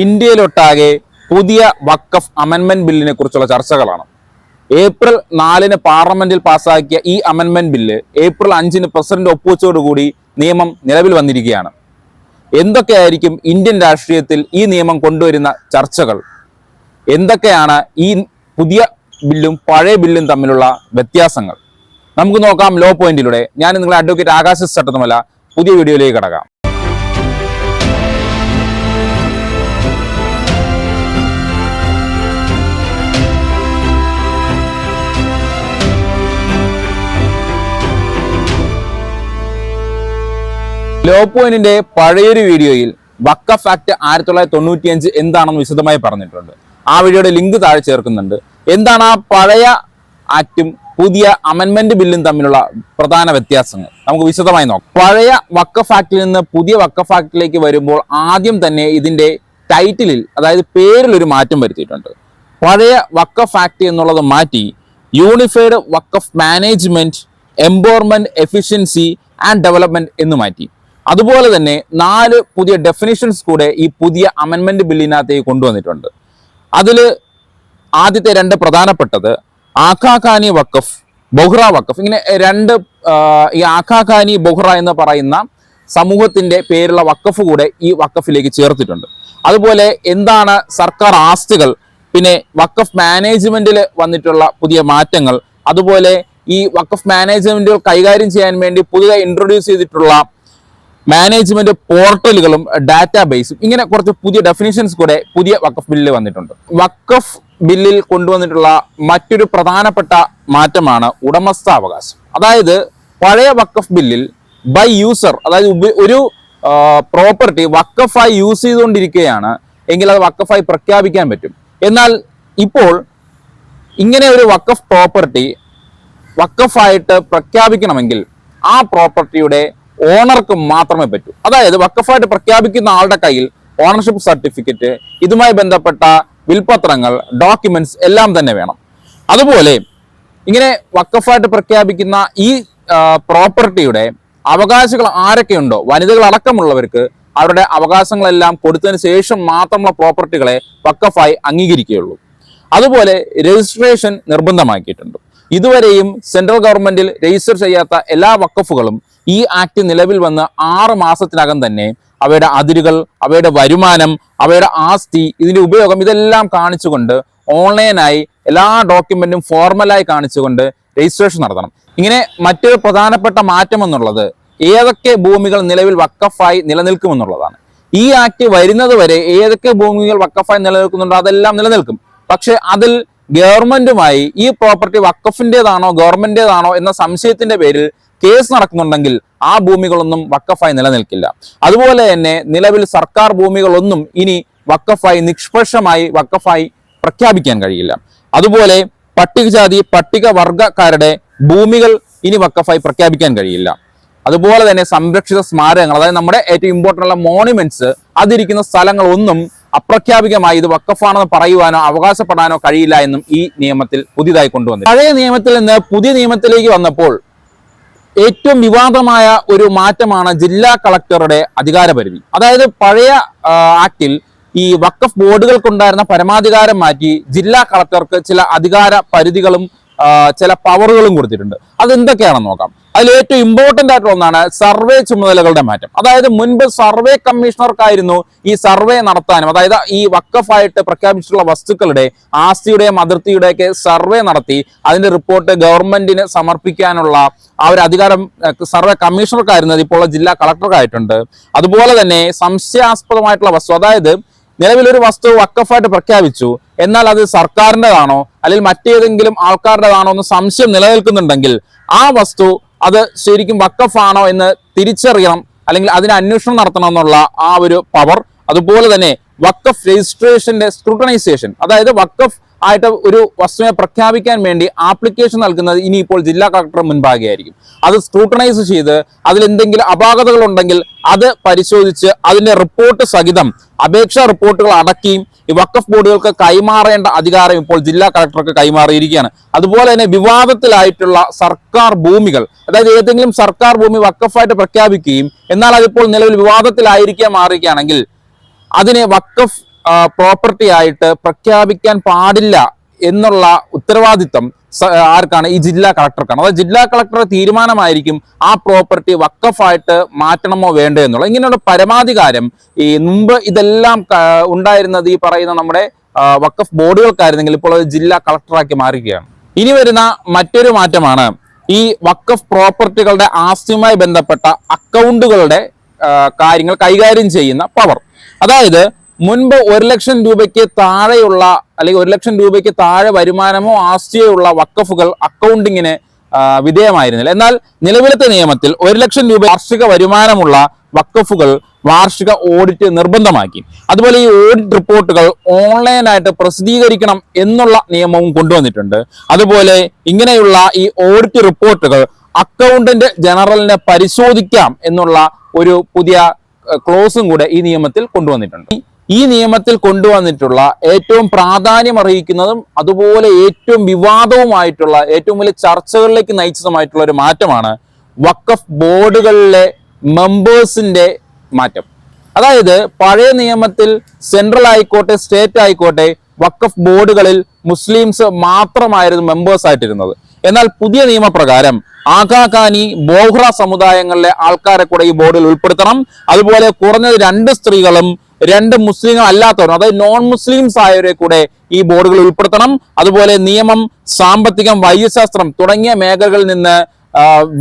ഇന്ത്യയിലൊട്ടാകെ പുതിയ വക്കഫ് അമെൻമെന്റ് ബില്ലിനെ കുറിച്ചുള്ള ചർച്ചകളാണ്. ഏപ്രിൽ നാലിന് പാർലമെന്റിൽ പാസാക്കിയ ഈ അമെൻമെന്റ് ബില്ല് ഏപ്രിൽ അഞ്ചിന് പ്രസിഡന്റ് ഒപ്പുവെച്ചതോടുകൂടി നിയമം നിലവിൽ വന്നിരിക്കുകയാണ്. എന്തൊക്കെയായിരിക്കും ഇന്ത്യൻ രാഷ്ട്രീയത്തിൽ ഈ നിയമം കൊണ്ടുവരുന്ന ചർച്ചകൾ? എന്തൊക്കെയാണ് ഈ പുതിയ ബില്ലും പഴയ ബില്ലും തമ്മിലുള്ള വ്യത്യാസങ്ങൾ? നമുക്ക് നോക്കാം ലോ പോയിന്റിലൂടെ. ഞാൻ നിങ്ങളെ അഡ്വക്കേറ്റ് ആകാശ ചട്ടത്തുമല്ല പുതിയ വീഡിയോയിലേക്ക് കടക്കാം. ലോ പോയിന്റിന്റെ പഴയൊരു വീഡിയോയിൽ വക്കഫ് ആക്ട് ആയിരത്തി തൊള്ളായിരത്തി തൊണ്ണൂറ്റിയഞ്ച് എന്താണെന്ന് വിശദമായി പറഞ്ഞിട്ടുണ്ട്. ആ വീഡിയോയുടെ ലിങ്ക് താഴെ ചേർക്കുന്നുണ്ട്. എന്താണ് ആ പഴയ ആക്ടും പുതിയ അമെൻമെന്റ് ബില്ലും തമ്മിലുള്ള പ്രധാന വ്യത്യാസങ്ങൾ? നമുക്ക് വിശദമായി നോക്കാം. പഴയ വക്കഫ് ആക്ടിൽ നിന്ന് പുതിയ വക്കഫ് ആക്ടിലേക്ക് വരുമ്പോൾ ആദ്യം തന്നെ ഇതിന്റെ ടൈറ്റിലിൽ അതായത് പേരിൽ ഒരു മാറ്റം വരുത്തിയിട്ടുണ്ട്. പഴയ വക്കഫ് ആക്ട് എന്നുള്ളത് മാറ്റി unified Waqf management empowerment efficiency and development എന്ന് മാറ്റി. അതുപോലെ തന്നെ നാല് പുതിയ ഡെഫിനിഷൻസ് കൂടെ ഈ പുതിയ അമെൻമെന്റ് ബില്ലിനകത്തേക്ക് കൊണ്ടുവന്നിട്ടുണ്ട്. അതിൽ ആദ്യത്തെ രണ്ട് പ്രധാനപ്പെട്ടത് ആഖാഖാനി വക്കഫ് ബൊഹ്റ വക്കഫ് ഇങ്ങനെ രണ്ട് ഈ ആഖാഖാനി ബൊഹ്റ എന്ന് പറയുന്ന സമൂഹത്തിന്റെ പേരുള്ള വക്കഫ് കൂടെ ഈ വക്കഫിലേക്ക് ചേർത്തിട്ടുണ്ട്. അതുപോലെ എന്താണ് സർക്കാർ ആസ്തികൾ പിന്നെ വക്കഫ് മാനേജ്മെന്റിൽ വന്നിട്ടുള്ള പുതിയ മാറ്റങ്ങൾ അതുപോലെ ഈ വക്കഫ് മാനേജ്മെന്റുകൾ കൈകാര്യം ചെയ്യാൻ വേണ്ടി പുതിയതായി ഇൻട്രൊഡ്യൂസ് ചെയ്തിട്ടുള്ള മാനേജ്മെന്റ് പോർട്ടലുകളും ഡാറ്റാബേസും ഇങ്ങനെ കുറച്ച് പുതിയ ഡെഫിനിഷൻസ് കൂടെ പുതിയ വക്കഫ് ബില്ലിൽ വന്നിട്ടുണ്ട്. വക്കഫ് ബില്ലിൽ കൊണ്ടുവന്നിട്ടുള്ള മറ്റൊരു പ്രധാനപ്പെട്ട മാറ്റമാണ് ഉടമസ്ഥാവകാശം. അതായത് പഴയ വക്കഫ് ബില്ലിൽ ബൈ യൂസർ അതായത് ഒരു പ്രോപ്പർട്ടി വക്കഫായി യൂസ് ചെയ്തുകൊണ്ടിരിക്കുകയാണ് എങ്കിൽ അത് വക്കഫായി പ്രഖ്യാപിക്കാൻ പറ്റും. എന്നാൽ ഇപ്പോൾ ഇങ്ങനെ ഒരു വക്കഫ് പ്രോപ്പർട്ടി വക്കഫായിട്ട് പ്രഖ്യാപിക്കണമെങ്കിൽ ആ പ്രോപ്പർട്ടിയുടെ ഓണർക്ക് മാത്രമേ പറ്റൂ. അതായത് വക്കഫായിട്ട് പ്രഖ്യാപിക്കുന്ന ആളുടെ കയ്യിൽ ഓണർഷിപ്പ് സർട്ടിഫിക്കറ്റ് ഇതുമായി ബന്ധപ്പെട്ട വിൽപത്രങ്ങൾ ഡോക്യുമെന്റ്സ് എല്ലാം തന്നെ വേണം. അതുപോലെ ഇങ്ങനെ വക്കഫായിട്ട് പ്രഖ്യാപിക്കുന്ന ഈ പ്രോപ്പർട്ടിയുടെ അവകാശികൾ ആരൊക്കെയുണ്ടോ വനിതകൾ അടക്കമുള്ളവർക്ക് അവരുടെ അവകാശങ്ങളെല്ലാം കൊടുത്തതിന് ശേഷം മാത്രമുള്ള പ്രോപ്പർട്ടികളെ വക്കഫായി അംഗീകരിക്കുകയുള്ളൂ. അതുപോലെ രജിസ്ട്രേഷൻ നിർബന്ധമാക്കിയിട്ടുണ്ട്. ഇതുവരെയും സെൻട്രൽ ഗവൺമെന്റിൽ രജിസ്റ്റർ ചെയ്യാത്ത എല്ലാ വക്കഫുകളും ഈ ആക്ട് നിലവിൽ വന്ന് ആറ് മാസത്തിനകം തന്നെ അവയുടെ അതിരുകൾ അവയുടെ വരുമാനം അവയുടെ ആസ്തി ഇതിന്റെ ഉപയോഗം ഇതെല്ലാം കാണിച്ചുകൊണ്ട് ഓൺലൈനായി എല്ലാ ഡോക്യുമെന്റും ഫോർമലായി കാണിച്ചുകൊണ്ട് രജിസ്ട്രേഷൻ നടത്തണം. ഇങ്ങനെ മറ്റൊരു പ്രധാനപ്പെട്ട മാറ്റം എന്നുള്ളത് ഏതൊക്കെ ഭൂമികൾ നിലവിൽ വക്കഫായി നിലനിൽക്കുമെന്നുള്ളതാണ്. ഈ ആക്ട് വരുന്നത് വരെ ഏതൊക്കെ ഭൂമികൾ വക്കഫായി നിലനിൽക്കുന്നുണ്ടോ അതെല്ലാം നിലനിൽക്കും. പക്ഷെ അതിൽ ഗവൺമെന്റുമായി ഈ പ്രോപ്പർട്ടി വക്കഫിന്റേതാണോ ഗവൺമെന്റേതാണോ എന്ന സംശയത്തിന്റെ പേരിൽ കേസ് നടക്കുന്നുണ്ടെങ്കിൽ ആ ഭൂമികളൊന്നും വക്കഫായി നിലനിൽക്കില്ല. അതുപോലെ തന്നെ നിലവിൽ സർക്കാർ ഭൂമികളൊന്നും ഇനി വക്കഫായി നിഷ്പക്ഷമായി വക്കഫായി പ്രഖ്യാപിക്കാൻ കഴിയില്ല. അതുപോലെ പട്ടികജാതി പട്ടികവർഗക്കാരുടെ ഭൂമികൾ ഇനി വക്കഫായി പ്രഖ്യാപിക്കാൻ കഴിയില്ല. അതുപോലെ തന്നെ സംരക്ഷിത സ്മാരകങ്ങൾ അതായത് നമ്മുടെ ഏറ്റവും ഇമ്പോർട്ടന്റ് ഉള്ള മോണുമെന്റ്സ് അതിരിക്കുന്ന സ്ഥലങ്ങളൊന്നും അപ്രഖ്യാപികമായി ഇത് വക്കഫാണെന്ന് പറയുവാനോ അവകാശപ്പെടാനോ കഴിയില്ല എന്നും ഈ നിയമത്തിൽ പുതിയതായി കൊണ്ടുവന്നു പഴയ നിയമത്തിൽ നിന്ന് പുതിയ നിയമത്തിലേക്ക് വന്നപ്പോൾ ഏറ്റവും വിവാദമായ ഒരു മാറ്റമാണ് ജില്ലാ കളക്ടറുടെ അധികാരപരിധി. അതായത് പഴയ ആക്ടിൽ ഈ വക്കഫ് ബോർഡുകൾക്കുണ്ടായിരുന്ന പരമാധികാരം മാറ്റി ജില്ലാ കളക്ടർക്ക് ചില അധികാര പരിധികളും ചില പവറുകളും കൊടുത്തിട്ടുണ്ട്. അതെന്തൊക്കെയാണെന്ന് നോക്കാം. അതിൽ ഏറ്റവും ഇമ്പോർട്ടന്റ് ആയിട്ടുള്ള ഒന്നാണ് സർവേ ചുമതലകളുടെ മാറ്റം. അതായത് മുൻപ് സർവേ കമ്മീഷണർക്കായിരുന്നു ഈ സർവേ നടത്താനും അതായത് ഈ വക്കഫായിട്ട് പ്രഖ്യാപിച്ചിട്ടുള്ള വസ്തുക്കളുടെ ആസ്തിയുടെയും അതിർത്തിയുടെയൊക്കെ സർവേ നടത്തി അതിന്റെ റിപ്പോർട്ട് ഗവൺമെന്റിന് സമർപ്പിക്കാനുള്ള ആ ഒരു അധികാരം സർവേ കമ്മീഷണർക്കായിരുന്നത് ഇപ്പോൾ ജില്ലാ കളക്ടർക്കായിട്ടുണ്ട്. അതുപോലെ തന്നെ സംശയാസ്പദമായിട്ടുള്ള വസ്തു അതായത് നിലവിലൊരു വസ്തു വക്കഫായിട്ട് പ്രഖ്യാപിച്ചു എന്നാൽ അത് സർക്കാരിന്റെതാണോ അല്ലെങ്കിൽ മറ്റേതെങ്കിലും ആൾക്കാരുടേതാണോ എന്ന് സംശയം നിലനിൽക്കുന്നുണ്ടെങ്കിൽ ആ വസ്തു അത് ശരിക്കും വക്കഫാണോ എന്ന് തിരിച്ചറിയണം അല്ലെങ്കിൽ അതിന് അന്വേഷണം നടത്തണം എന്നുള്ള ആ ഒരു പവർ അതുപോലെ തന്നെ വക്കഫ് രജിസ്ട്രേഷന്റെ സ്ക്രൂട്ടനൈസേഷൻ അതായത് വക്കഫ് ആയിട്ട് ഒരു വസ്തുവിനെ പ്രഖ്യാപിക്കാൻ വേണ്ടി ആപ്ലിക്കേഷൻ നൽകുന്നത് ഇനി ഇപ്പോൾ ജില്ലാ കളക്ടർ മുൻപാകെ ആയിരിക്കും അത് സ്ക്രൂട്ടണൈസ് ചെയ്ത് അതിൽ എന്തെങ്കിലും അപാകതകൾ ഉണ്ടെങ്കിൽ അത് പരിശോധിച്ച് അതിന്റെ റിപ്പോർട്ട് സഹിതം അപേക്ഷാ റിപ്പോർട്ടുകൾ അടക്കിയും ഈ വക്കഫ് ബോർഡുകൾക്ക് കൈമാറേണ്ട അധികാരം ഇപ്പോൾ ജില്ലാ കളക്ടർക്ക് കൈമാറിയിരിക്കുകയാണ്. അതുപോലെ തന്നെ വിവാദത്തിലായിട്ടുള്ള സർക്കാർ ഭൂമികൾ അതായത് ഏതെങ്കിലും സർക്കാർ ഭൂമി വക്കഫായിട്ട് പ്രഖ്യാപിക്കുകയും എന്നാൽ അതിപ്പോൾ നിലവിൽ വിവാദത്തിലായിരിക്കാൻ മാറുകയാണെങ്കിൽ അതിനെ വക്കഫ് പ്രോപ്പർട്ടി ആയിട്ട് പ്രഖ്യാപിക്കാൻ പാടില്ല എന്നുള്ള ഉത്തരവാദിത്തം ആർക്കാണ്? ഈ ജില്ലാ കളക്ടർക്കാണ്. അതായത് ജില്ലാ കളക്ടറുടെ തീരുമാനമായിരിക്കും ആ പ്രോപ്പർട്ടി വക്കഫായിട്ട് മാറ്റണമോ വേണ്ടോ എന്നുള്ള ഇങ്ങനെയുള്ള പരമാധികാരം ഈ മുമ്പ് ഇതെല്ലാം ഉണ്ടായിരുന്നത് ഈ പറയുന്ന നമ്മുടെ വക്കഫ് ബോർഡുകൾക്കായിരുന്നെങ്കിൽ ഇപ്പോൾ ജില്ലാ കളക്ടറാക്കി മാറുകയാണ്. ഇനി വരുന്ന മറ്റൊരു മാറ്റമാണ് ഈ വക്കഫ് പ്രോപ്പർട്ടികളുടെ ആസ്തിയുമായി ബന്ധപ്പെട്ട അക്കൗണ്ടുകളുടെ കാര്യങ്ങൾ കൈകാര്യം ചെയ്യുന്ന പവർ. അതായത് മുൻപ് ഒരു ലക്ഷം രൂപയ്ക്ക് താഴെയുള്ള അല്ലെങ്കിൽ ഒരു ലക്ഷം രൂപയ്ക്ക് താഴെ വരുമാനമോ ആസ്തിയോ ഉള്ള വക്കഫുകൾ അക്കൗണ്ടിങ്ങിന് വിധേയമായിരുന്നില്ല. എന്നാൽ നിലവിലത്തെ നിയമത്തിൽ ഒരു ലക്ഷം രൂപ വാർഷിക വരുമാനമുള്ള വക്കഫുകൾ വാർഷിക ഓഡിറ്റ് നിർബന്ധമാക്കി. അതുപോലെ ഈ ഓഡിറ്റ് റിപ്പോർട്ടുകൾ ഓൺലൈനായിട്ട് പ്രസിദ്ധീകരിക്കണം എന്നുള്ള നിയമവും കൊണ്ടുവന്നിട്ടുണ്ട്. അതുപോലെ ഇങ്ങനെയുള്ള ഈ ഓഡിറ്റ് റിപ്പോർട്ടുകൾ അക്കൗണ്ടന്റ് ജനറലിനെ പരിശോധിക്കാം എന്നുള്ള ഒരു പുതിയ ക്ലോസും കൂടെ ഈ നിയമത്തിൽ കൊണ്ടുവന്നിട്ടുണ്ട്. ഈ നിയമത്തിൽ കൊണ്ടുവന്നിട്ടുള്ള ഏറ്റവും പ്രാധാന്യം അറിയിക്കുന്നതും അതുപോലെ ഏറ്റവും വിവാദവുമായിട്ടുള്ള ഏറ്റവും വലിയ ചർച്ചകളിലേക്ക് നയിച്ചതുമായിട്ടുള്ള ഒരു മാറ്റമാണ് വക്കഫ് ബോർഡുകളിലെ മെമ്പേഴ്സിന്റെ മാറ്റം. അതായത് പഴയ നിയമത്തിൽ സെൻട്രൽ ആയിക്കോട്ടെ സ്റ്റേറ്റ് ആയിക്കോട്ടെ വക്കഫ് ബോർഡുകളിൽ മുസ്ലിംസ് മാത്രമായിരുന്നു മെമ്പേഴ്സ് ആയിട്ടിരുന്നത്. എന്നാൽ പുതിയ നിയമപ്രകാരം ആഗാഖാനി ബോഹ്റ സമുദായങ്ങളിലെ ആൾക്കാരെ കൂടെ ഈ ബോർഡിൽ ഉൾപ്പെടുത്തണം. അതുപോലെ കുറഞ്ഞത് രണ്ട് സ്ത്രീകളും രണ്ട് മുസ്ലിങ്ങൾ അല്ലാത്തവരും അതായത് നോൺ മുസ്ലിംസ് ആയവരെ കൂടെ ഈ ബോർഡുകൾ ഉൾപ്പെടുത്തണം. അതുപോലെ നിയമം സാമ്പത്തികം വൈദ്യശാസ്ത്രം തുടങ്ങിയ മേഖലകളിൽ നിന്ന്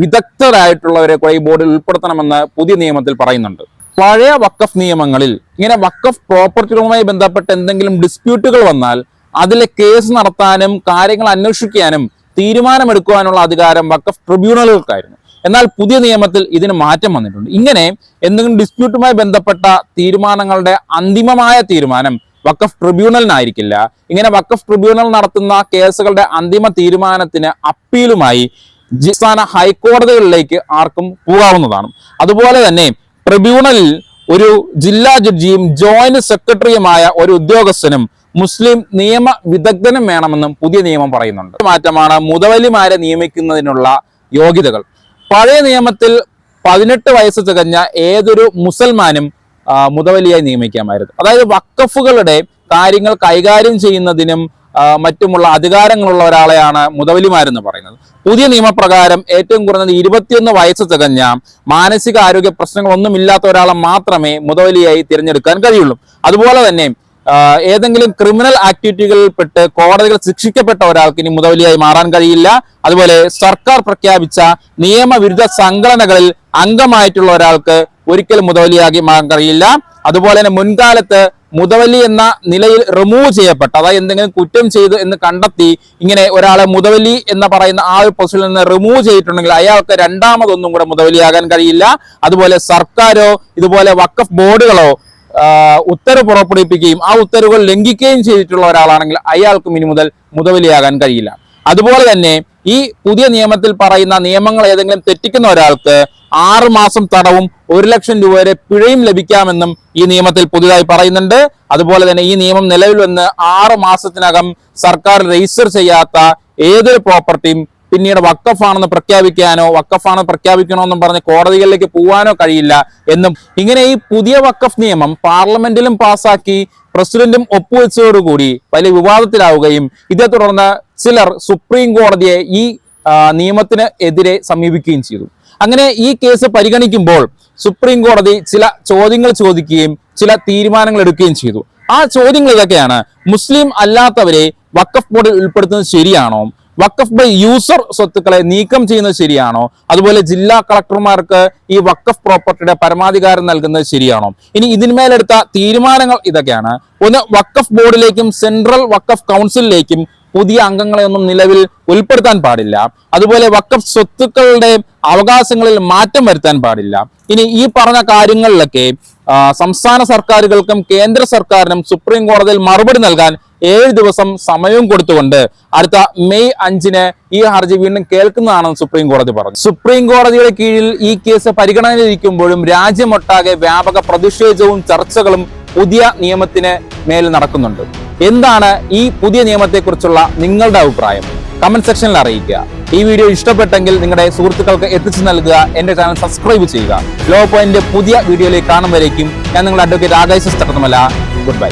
വിദഗ്ധരായിട്ടുള്ളവരെ കൂടെ ഈ ബോർഡിൽ ഉൾപ്പെടുത്തണമെന്ന് പുതിയ നിയമത്തിൽ പറയുന്നുണ്ട്. പഴയ വക്കഫ് നിയമങ്ങളിൽ ഇങ്ങനെ വക്കഫ് പ്രോപ്പർട്ടികളുമായി ബന്ധപ്പെട്ട് എന്തെങ്കിലും ഡിസ്പ്യൂട്ടുകൾ വന്നാൽ അതിലെ കേസ് നടത്താനും കാര്യങ്ങൾ അന്വേഷിക്കാനും തീരുമാനമെടുക്കുവാനുള്ള അധികാരം വക്കഫ് ട്രിബ്യൂണലുകൾക്കായിരുന്നു. എന്നാൽ പുതിയ നിയമത്തിൽ ഇതിന് മാറ്റം വന്നിട്ടുണ്ട്. ഇങ്ങനെ എന്തെങ്കിലും ഡിസ്പ്യൂട്ടുമായി ബന്ധപ്പെട്ട തീരുമാനങ്ങളുടെ അന്തിമമായ തീരുമാനം വക്കഫ് ട്രിബ്യൂണലിനായിരിക്കില്ല ഇങ്ങനെ വക്കഫ് ട്രിബ്യൂണൽ നടത്തുന്ന കേസുകളുടെ അന്തിമ തീരുമാനത്തിന് അപ്പീലുമായി സംസ്ഥാന ഹൈക്കോടതികളിലേക്ക് ആർക്കും പോകാവുന്നതാണ്. അതുപോലെ തന്നെ ട്രിബ്യൂണലിൽ ഒരു ജില്ലാ ജഡ്ജിയും ജോയിന്റ് സെക്രട്ടറിയുമായ ഒരു ഉദ്യോഗസ്ഥനും മുസ്ലിം നിയമ വിദഗ്ധനും വേണമെന്നും പുതിയ നിയമം പറയുന്നുണ്ട്. മാറ്റമാണ് മുതവലിമാരെ നിയമിക്കുന്നതിനുള്ള യോഗ്യതകൾ. പഴയ നിയമത്തിൽ പതിനെട്ട് വയസ്സ് തികഞ്ഞ ഏതൊരു മുസൽമാനും മുതവലിയായി നിയമിക്കാമായിരുന്നു. അതായത് വക്കഫുകളുടെ കാര്യങ്ങൾ കൈകാര്യം ചെയ്യുന്നതിനും മറ്റുമുള്ള അധികാരങ്ങളുള്ള ഒരാളെയാണ് മുതവലിമാരെന്ന് പറയുന്നത്. പുതിയ നിയമപ്രകാരം ഏറ്റവും കുറഞ്ഞത് ഇരുപത്തിയൊന്ന് വയസ്സ് തികഞ്ഞ മാനസിക ആരോഗ്യ പ്രശ്നങ്ങളൊന്നും ഇല്ലാത്ത ഒരാളെ മാത്രമേ മുതവലിയായി തിരഞ്ഞെടുക്കാൻ കഴിയുള്ളൂ. അതുപോലെ തന്നെ ഏതെങ്കിലും ക്രിമിനൽ ആക്ടിവിറ്റികളിൽ പെട്ട് കോടതികൾ ശിക്ഷിക്കപ്പെട്ട ഒരാൾക്ക് ഇനി മുതവലിയായി മാറാൻ കഴിയില്ല. അതുപോലെ സർക്കാർ പ്രഖ്യാപിച്ച നിയമവിരുദ്ധ സംഘടനകളിൽ അംഗമായിട്ടുള്ള ഒരാൾക്ക് ഒരിക്കലും മുതവലിയാകി മാറാൻ കഴിയില്ല. അതുപോലെ തന്നെ മുൻകാലത്ത് മുതവലി എന്ന നിലയിൽ റിമൂവ് ചെയ്യപ്പെട്ട അതായത് എന്തെങ്കിലും കുറ്റം ചെയ്തു എന്ന് കണ്ടെത്തി ഇങ്ങനെ ഒരാളെ മുതവലി എന്ന് പറയുന്ന ആ ഒരു പൊസിഷനിൽ നിന്ന് റിമൂവ് ചെയ്തിട്ടുണ്ടെങ്കിൽ അയാൾക്ക് രണ്ടാമതൊന്നും കൂടെ മുതവലിയാകാൻ കഴിയില്ല. അതുപോലെ സർക്കാരോ ഇതുപോലെ വക്കഫ് ബോർഡുകളോ ഉത്തരവ് പുറപ്പെടുവിപ്പിക്കുകയും ആ ഉത്തരവുകൾ ലംഘിക്കുകയും ചെയ്തിട്ടുള്ള ഒരാളാണെങ്കിൽ അയാൾക്ക് ഇനി മുതൽ മുതവലിയാകാൻ കഴിയില്ല. അതുപോലെ തന്നെ ഈ പുതിയ നിയമത്തിൽ പറയുന്ന നിയമങ്ങൾ ഏതെങ്കിലും തെറ്റിക്കുന്ന ഒരാൾക്ക് ആറു മാസം തടവും ഒരു ലക്ഷം രൂപ വരെ പിഴയും ലഭിക്കാമെന്നും ഈ നിയമത്തിൽ പുതിയതായി പറയുന്നുണ്ട്. അതുപോലെ തന്നെ ഈ നിയമം നിലവിൽ വന്ന് ആറു മാസത്തിനകം സർക്കാർ രജിസ്റ്റർ ചെയ്യാത്ത ഏതൊരു പ്രോപ്പർട്ടിയും പിന്നീട് വക്കഫാണെന്ന് പ്രഖ്യാപിക്കാനോ വക്കഫാണെന്ന് പ്രഖ്യാപിക്കണമെന്നും പറഞ്ഞ് കോടതികളിലേക്ക് പോകാനോ കഴിയില്ല എന്നും ഇങ്ങനെ ഈ പുതിയ വക്കഫ് നിയമം പാർലമെന്റിലും പാസാക്കി പ്രസിഡന്റും ഒപ്പുവെച്ചതോടുകൂടി വലിയ വിവാദത്തിലാവുകയും ഇതേ തുടർന്ന് ചിലർ സുപ്രീം കോടതിയെ ഈ നിയമത്തിന് എതിരെ സമീപിക്കുകയും ചെയ്തു. അങ്ങനെ ഈ കേസ് പരിഗണിക്കുമ്പോൾ സുപ്രീം കോടതി ചില ചോദ്യങ്ങൾ ചോദിക്കുകയും ചില തീരുമാനങ്ങൾ എടുക്കുകയും ചെയ്തു. ആ ചോദ്യങ്ങൾ ഇതൊക്കെയാണ് മുസ്ലിം അല്ലാത്തവരെ വക്കഫ് ബോർഡിൽ ഉൾപ്പെടുത്തുന്നത് ശരിയാണോ? വക്കഫ് ബൈ യൂസർ സ്വത്തുക്കളെ നീക്കം ചെയ്യുന്നത് ശരിയാണോ? അതുപോലെ ജില്ലാ കളക്ടർമാർക്ക് ഈ വക്കഫ് പ്രോപ്പർട്ടിയുടെ പരമാധികാരം നൽകുന്നത് ശരിയാണോ? ഇനി ഇതിന്മേലെടുത്ത തീരുമാനങ്ങൾ ഇതൊക്കെയാണ്. ഒന്ന് വക്കഫ് ബോർഡിലേക്കും സെൻട്രൽ വക്കഫ് കൗൺസിലിലേക്കും പുതിയ അംഗങ്ങളെ ഒന്നും നിലവിൽ ഉൾപ്പെടുത്താൻ പാടില്ല. അതുപോലെ വക്കഫ് സ്വത്തുക്കളുടെ അവകാശങ്ങളിൽ മാറ്റം വരുത്താൻ പാടില്ല. ഇനി ഈ പറഞ്ഞ കാര്യങ്ങളിലൊക്കെ സംസ്ഥാന സർക്കാരുകൾക്കും കേന്ദ്ര സർക്കാരിനും സുപ്രീം കോടതിയിൽ മറുപടി നൽകാൻ ഏഴ് ദിവസം സമയവും കൊടുത്തുകൊണ്ട് അടുത്ത മെയ് അഞ്ചിന് ഈ ഹർജി വീണ്ടും കേൾക്കുന്നതാണെന്ന് സുപ്രീം കോടതി പറഞ്ഞു. സുപ്രീം കോടതിയുടെ കീഴിൽ ഈ കേസ് പരിഗണനയിലിരിക്കുമ്പോഴും രാജ്യമൊട്ടാകെ വ്യാപക പ്രതിഷേധവും ചർച്ചകളും പുതിയ നിയമത്തിന് മേൽ നടക്കുന്നുണ്ട്. എന്താണ് ഈ പുതിയ നിയമത്തെക്കുറിച്ചുള്ള നിങ്ങളുടെ അഭിപ്രായം? കമന്റ് സെക്ഷനിൽ അറിയിക്കുക. ഈ വീഡിയോ ഇഷ്ടപ്പെട്ടെങ്കിൽ നിങ്ങളുടെ സുഹൃത്തുക്കൾക്ക് എത്തിച്ചു നൽകുക എന്റെ ചാനൽ സബ്സ്ക്രൈബ് ചെയ്യുക. ലോ പോയിന്റ് പുതിയ വീഡിയോയിലേക്ക് കാണുമ്പോഴേക്കും ഞാൻ നിങ്ങളുടെ അഡ്വക്കേറ്റ് ആകാശ് തട്ടമല്ല ഗുഡ് ബൈ